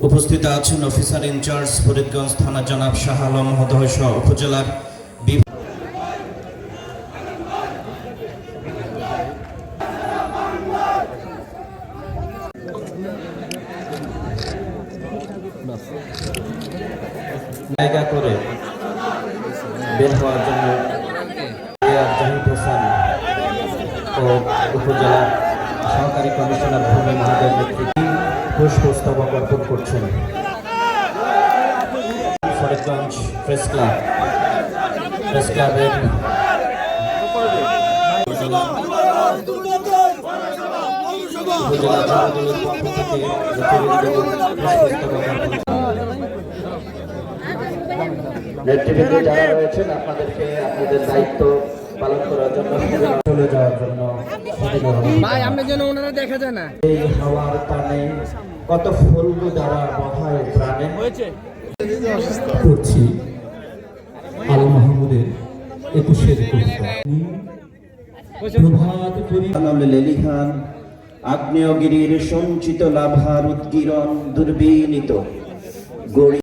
উপস্থিত আছেন officer in charge Faridganj থানা জনাব শাহ আলম মহোদয় সহ উপজেলার বের হওয়ার জন্য ও উপজেলার সহকারী কমিশনার ভূমি মহোদয় নেতৃত্বে পুষ্পস্তবক অর্পণ করছেন। Faridganj press club. প্রেস ক্লাবের নেতৃবৃন্দ যারা রয়েছেন, আপনাদেরকে আপনাদের দায়িত্ব পালন করার জন্য ভাই আমরা যেন ওনারা দেখা যায় না। এই হাওয়ার টানে কত ফুলগু দ্বারা বহায় প্রাণে করছি আল মাহমুদের একুশের প্রভাত করি আনল লেলিহান আগ্নেয়গিরির সঞ্চিত লাভার উৎকিরণ দুর্বিনীত। গড়ি